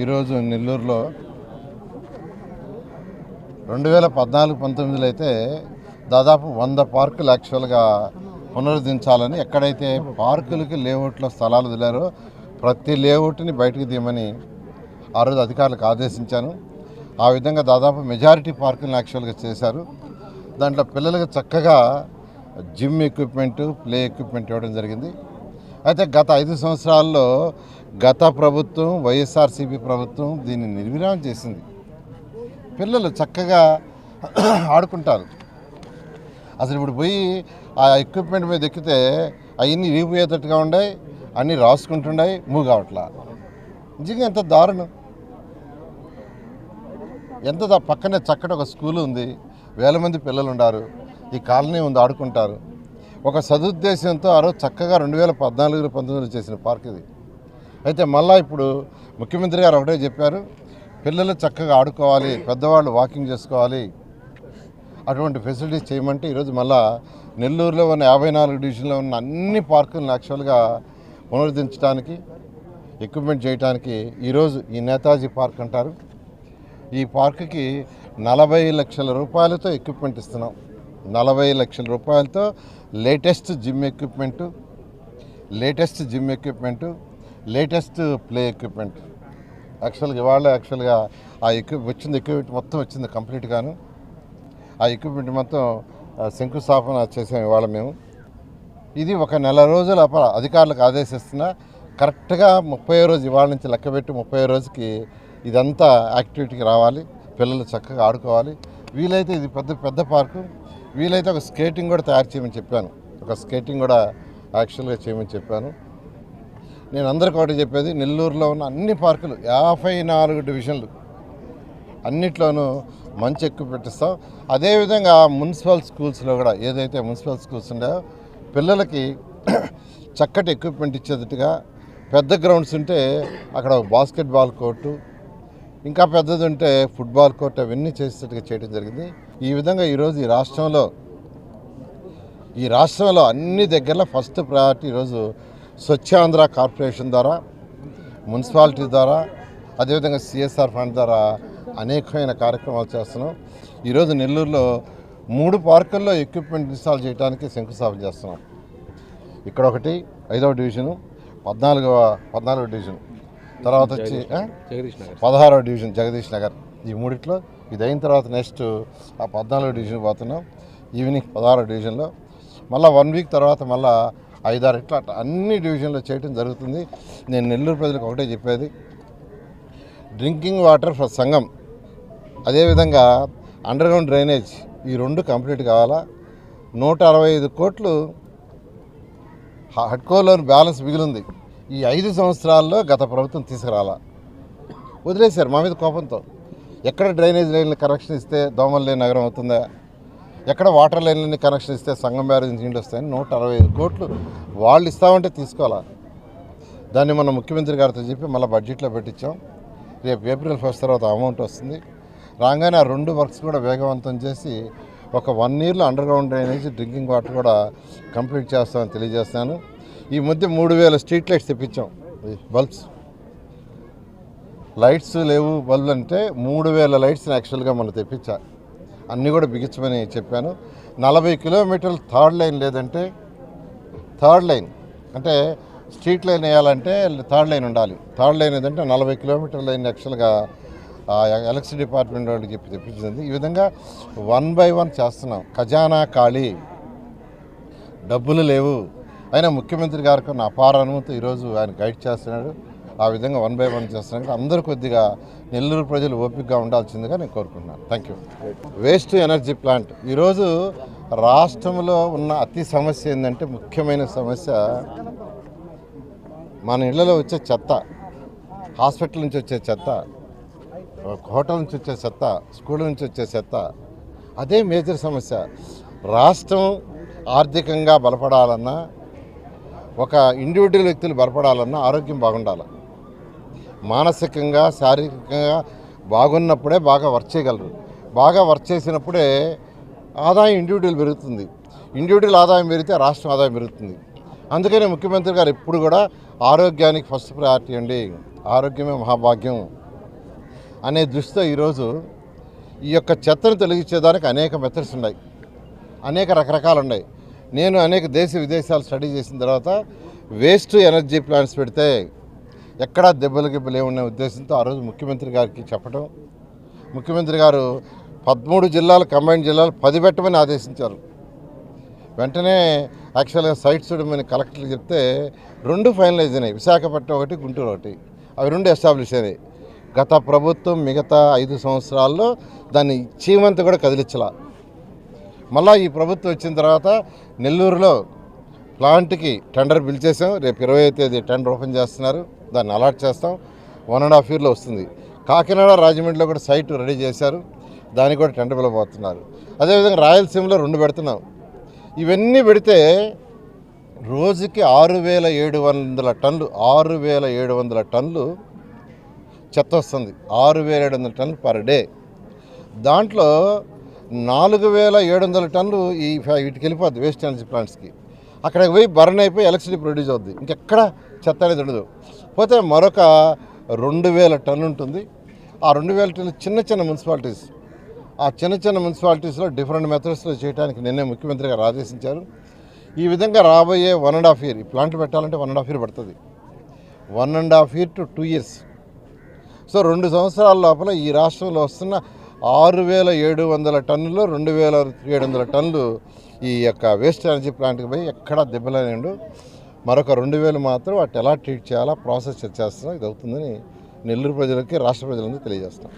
ఈరోజు నెల్లూరులో రెండు వేల పద్నాలుగు పంతొమ్మిదిలో అయితే దాదాపు వంద పార్కులు యాక్చువల్గా పునరుద్ధరించాలని ఎక్కడైతే పార్కులకి లేఅవుట్లో స్థలాలు వదిలారో ప్రతి లేఅవుట్ని బయటకు తీయమని ఆ రోజు అధికారులకు ఆదేశించాను. ఆ విధంగా దాదాపు మెజారిటీ పార్కులను యాక్చువల్గా చేశారు. దాంట్లో పిల్లలకు చక్కగా జిమ్ ఎక్విప్మెంట్ ప్లే ఎక్విప్మెంట్ ఇవ్వడం జరిగింది. అయితే గత ఐదు సంవత్సరాల్లో గత ప్రభుత్వం వైఎస్ఆర్సీపీ ప్రభుత్వం దీన్ని నిర్విరామం చేసింది. పిల్లలు చక్కగా ఆడుకుంటారు. అసలు ఇప్పుడు పోయి ఆ ఎక్విప్మెంట్ మీద ఎక్కితే అవన్నీ విరిగిపోయేటట్టుగా ఉన్నాయి అన్నీ రాసుకుంటున్నాయి మూవ్ కావట్లా? నిజంగా ఎంత దారుణం. ఎంత పక్కనే చక్కటి ఒక స్కూల్ ఉంది వేల మంది పిల్లలు ఉన్నారు ఈ కాలనీ ఉంది ఆడుకుంటారు. ఒక సదుద్దేశంతో ఆ రోజు చక్కగా రెండు వేల పద్నాలుగు పంతొమ్మిదిలో చేసిన పార్క్ ఇది. అయితే మళ్ళీ ఇప్పుడు ముఖ్యమంత్రి గారు ఒకటే చెప్పారు పిల్లలు చక్కగా ఆడుకోవాలి పెద్దవాళ్ళు వాకింగ్ చేసుకోవాలి అటువంటి ఫెసిలిటీస్ చేయమంటే ఈరోజు మళ్ళా నెల్లూరులో ఉన్న యాభై నాలుగు డివిజన్లో ఉన్న అన్ని పార్కులను యాక్చువల్గా పునరుద్ధరించడానికి ఎక్విప్మెంట్ చేయడానికి ఈరోజు ఈ నేతాజీ పార్క్ అంటారు. ఈ పార్కుకి నలభై లక్షల రూపాయలతో ఎక్విప్మెంట్ ఇస్తున్నాం. నలభై లక్షల రూపాయలతో latest gym equipment latest gym equipment latest play equipment. యాక్చువల్గా ఇవాళ యాక్చువల్గా ఆ ఎక్విప్ వచ్చింది ఎక్విప్మెంట్ మొత్తం వచ్చింది కంప్లీట్గాను ఆ ఎక్విప్మెంట్ మొత్తం శంకుస్థాపన చేసాం ఇవాళ మేము. ఇది ఒక నెల రోజుల అప- అధికారులకు ఆదేశిస్తున్నా కరెక్ట్గా ముప్పై రోజు ఇవాళ నుంచి లెక్కబెట్టి ముప్పై రోజుకి ఇదంతా యాక్టివిటీకి రావాలి. పిల్లలు చక్కగా ఆడుకోవాలి. వీలైతే ఇది పెద్ద పెద్ద పార్కు. వీలైతే ఒక స్కేటింగ్ కూడా తయారు చేయమని చెప్పాను. ఒక స్కేటింగ్ కూడా యాక్చువల్గా చేయమని చెప్పాను. నేను అందరికీ ఒకటి చెప్పేది నెల్లూరులో ఉన్న అన్ని పార్కులు యాభై నాలుగు డివిజన్లు అన్నిట్లోనూ మంచి ఎక్కువ పెట్టిస్తాం. అదేవిధంగా మున్సిపల్ స్కూల్స్లో కూడా ఏదైతే మున్సిపల్ స్కూల్స్ ఉన్నాయో పిల్లలకి చక్కటి ఎక్విప్మెంట్ ఇచ్చేటట్టుగా పెద్ద గ్రౌండ్స్ ఉంటే అక్కడ బాస్కెట్బాల్ కోర్టు ఇంకా పెద్దది ఉంటే ఫుట్బాల్ కోర్టు అవన్నీ చేసేటట్టుగా చేయడం జరిగింది. ఈ విధంగా ఈరోజు ఈ రాష్ట్రంలో ఈ రాష్ట్రంలో అన్ని దగ్గరలో ఫస్ట్ ప్రయారిటీ ఈరోజు స్వచ్ఛాంధ్ర కార్పొరేషన్ ద్వారా మున్సిపాలిటీ ద్వారా అదేవిధంగా సిఎస్ఆర్ ఫండ్ ద్వారా అనేకమైన కార్యక్రమాలు చేస్తున్నాం. ఈరోజు నెల్లూరులో మూడు పార్కుల్లో ఎక్విప్మెంట్ ఇన్స్టాల్ చేయడానికి శంకుస్థాపన చేస్తున్నాం. ఇక్కడ ఒకటి ఐదవ డివిజను పద్నాలుగవ పద్నాలుగవ డివిజన్ తర్వాత వచ్చి పదహారవ డివిజన్ జగదీష్ నగర్. ఈ మూడిట్లో ఇది అయిన తర్వాత నెక్స్ట్ ఆ పద్నాలుగు డివిజన్ పోతున్నాం. ఈవినింగ్ పదహారు డివిజన్లో. మళ్ళీ వన్ వీక్ తర్వాత మళ్ళీ ఐదారు ఇట్లా అట్లా అన్ని డివిజన్లో చేయటం జరుగుతుంది. నేను నెల్లూరు ప్రజలకు ఒకటే చెప్పేది. డ్రింకింగ్ వాటర్ ఫర్ సంఘం. అదేవిధంగా అండర్గ్రౌండ్ డ్రైనేజ్ ఈ రెండు కంప్లీట్ కావాలా? నూట అరవై ఐదు కోట్లు హడ్కోలోని బ్యాలెన్స్ మిగిలింది. ఈ ఐదు సంవత్సరాల్లో గత ప్రభుత్వం తీసుకురాలా? వదిలేశారు మా మీద కోపంతో. ఎక్కడ డ్రైనేజ్ లైన్లు కనెక్షన్ ఇస్తే దోమలు లేని నగరం అవుతుందా? ఎక్కడ వాటర్ లైన్లని కనెక్షన్ ఇస్తే సంగం బ్యారేజ్ నుంచి నీళ్ళు వస్తాయని నూట అరవై ఐదు కోట్లు వాళ్ళు ఇస్తామంటే తీసుకోవాలా? దాన్ని మన ముఖ్యమంత్రి గారితో చెప్పి మళ్ళీ బడ్జెట్లో పెట్టించాం. రేపు ఏప్రిల్ ఫస్ట్ తర్వాత అమౌంట్ వస్తుంది. రాగానే ఆ రెండు వర్క్స్ కూడా వేగవంతం చేసి ఒక వన్ ఇయర్లో under ground drainage drinking water కూడా కంప్లీట్ చేస్తామని తెలియజేస్తాను ఈ మధ్య మూడు వేల స్ట్రీట్ లైట్స్ తెప్పించాం. బల్బ్స్. లైట్స్ లేవు బల్బులు అంటే మూడు వేల లైట్స్ని యాక్చువల్గా మనం తెప్పించా. అన్నీ కూడా బిగించమని చెప్పాను. నలభై కిలోమీటర్లు థర్డ్ లైన్ లేదంటే థర్డ్ లైన్. అంటే స్ట్రీట్ లైన్ వేయాలంటే థర్డ్ లైన్ ఉండాలి. థర్డ్ లైన్ ఏదంటే నలభై కిలోమీటర్ లైన్ యాక్చువల్గా ఎలక్ట్రిసిటీ డిపార్ట్మెంట్ వాళ్ళకి చెప్పి తెప్పించింది. ఈ విధంగా వన్ బై వన్ చేస్తున్నాం. ఖజానా ఖాళీ. డబ్బులు లేవు. అయినా ముఖ్యమంత్రి గారికి ఉన్న అపార అనుమతి ఈరోజు ఆయన గైడ్ చేస్తున్నాడు. ఆ విధంగా వన్ బై వన్ చేస్తున్నాడు అందరూ కొద్దిగా నెల్లూరు ప్రజలు ఓపికగా ఉండాల్సిందిగా నేను కోరుకుంటున్నాను. Thank you waste energy plant ఈరోజు రాష్ట్రంలో ఉన్న అతి సమస్య ఏంటంటే ముఖ్యమైన సమస్య మన ఇళ్ళలో వచ్చే చెత్త హాస్పిటల్ నుంచి వచ్చే చెత్త హోటల్ నుంచి వచ్చే చెత్త స్కూల్ నుంచి వచ్చే చెత్త అదే మేజర్ సమస్య. రాష్ట్రం ఆర్థికంగా బలపడాలన్నా ఒక ఇండివిజువల్ వ్యక్తులు బలపడాలన్నా ఆరోగ్యం బాగుండాలి. మానసికంగా శారీరకంగా బాగున్నప్పుడే బాగా వర్క్ చేయగలరు. బాగా వర్క్ చేసినప్పుడే ఆదాయం ఇండివిజువల్ పెరుగుతుంది. ఇండివిజువల్ ఆదాయం పెరిగితే రాష్ట్రం ఆదాయం పెరుగుతుంది. అందుకనే ముఖ్యమంత్రి గారు ఎప్పుడు కూడా ఆరోగ్యానికి ఫస్ట్ ప్రయారిటీ అండి. ఆరోగ్యమే మహాభాగ్యం అనే దృష్టితో ఈరోజు ఈ యొక్క చెత్తను తొలగించేదానికి అనేక మెథడ్స్ ఉన్నాయి. అనేక రకరకాలు ఉన్నాయి. నేను అనేక దేశ విదేశాలు స్టడీ చేసిన తర్వాత వేస్ట్ ఎనర్జీ ప్లాంట్స్ పెడితే ఎక్కడా దెబ్బలు గిబ్బలు ఉద్దేశంతో ఆ రోజు ముఖ్యమంత్రి గారికి చెప్పడం ముఖ్యమంత్రి గారు పదమూడు జిల్లాలు కంబైన్ జిల్లాలు పది పెట్టమని ఆదేశించారు. వెంటనే యాక్చువల్గా సైట్ చూడమని కలెక్టర్లు చెప్తే రెండు ఫైనలైజ్ అయినాయి. విశాఖపట్నం ఒకటి గుంటూరు ఒకటి. అవి రెండు ఎస్టాబ్లిష్ అయినాయి. గత ప్రభుత్వం మిగతా ఐదు సంవత్సరాల్లో దాన్ని చీమంత కూడా కదిలించలా. మళ్ళా ఈ ప్రభుత్వం వచ్చిన తర్వాత నెల్లూరులో ప్లాంట్కి టెండర్ పిలిచేసాం రేపు ఇరవై తేదీ టెండర్ ఓపెన్ చేస్తున్నారు. దాన్ని అలాట్ చేస్తాం. వన్ అండ్ హాఫ్ ఇయర్లో వస్తుంది. కాకినాడ రాజమండ్రిలో కూడా సైట్ రెడీ చేశారు. దానికి కూడా టెండర్ పిలవబోతున్నారు. అదేవిధంగా రాయలసీమలో రెండు పెడుతున్నాం. ఇవన్నీ పెడితే రోజుకి ఆరు వేల ఏడు వందల టన్లు ఆరు వేల ఏడు వందల టన్లు చెత్త వస్తుంది. ఆరు వేల ఏడు వందల టన్లు పర్ డే. దాంట్లో నాలుగు వేల ఏడు వందల టన్నులు ఈ వీటికి వెళ్ళిపోద్ది వేస్ట్ ఎనర్జీ ప్లాంట్స్కి. అక్కడికి పోయి బర్న్ అయిపోయి ఎలక్ట్రిసిటీ ప్రొడ్యూస్ అవుద్ది. ఇంకెక్కడ చెత్త అనేది ఉండదు. పోతే మరొక రెండు వేల టన్ను ఉంటుంది. ఆ రెండు వేల టన్ను చిన్న చిన్న మున్సిపాలిటీస్. ఆ చిన్న చిన్న మున్సిపాలిటీస్లో డిఫరెంట్ మెథడ్స్లో చేయడానికి నిన్నే ముఖ్యమంత్రి గారు ఆదేశించారు. ఈ విధంగా రాబోయే వన్ అండ్ హాఫ్ ఇయర్ ఈ ప్లాంట్ పెట్టాలంటే వన్ అండ్ హాఫ్ ఇయర్ పడుతుంది. One and half year to two years so రెండు సంవత్సరాల లోపల ఈ రాష్ట్రంలో వస్తున్న ఆరు వేల ఏడు వందల టన్నులు రెండు వేల ఏడు వందల టన్నులు ఈ యొక్క వేస్ట్ ఎనర్జీ ప్లాంట్కి పోయి ఎక్కడా దెబ్బలేనిండు మరొక రెండు వేలు మాత్రం వాటి ఎలా ట్రీట్ చేయాలా ప్రాసెస్ చేస్తున్నాం. ఇది అవుతుందని నెల్లూరు ప్రజలకి రాష్ట్ర ప్రజలందరూ తెలియజేస్తాం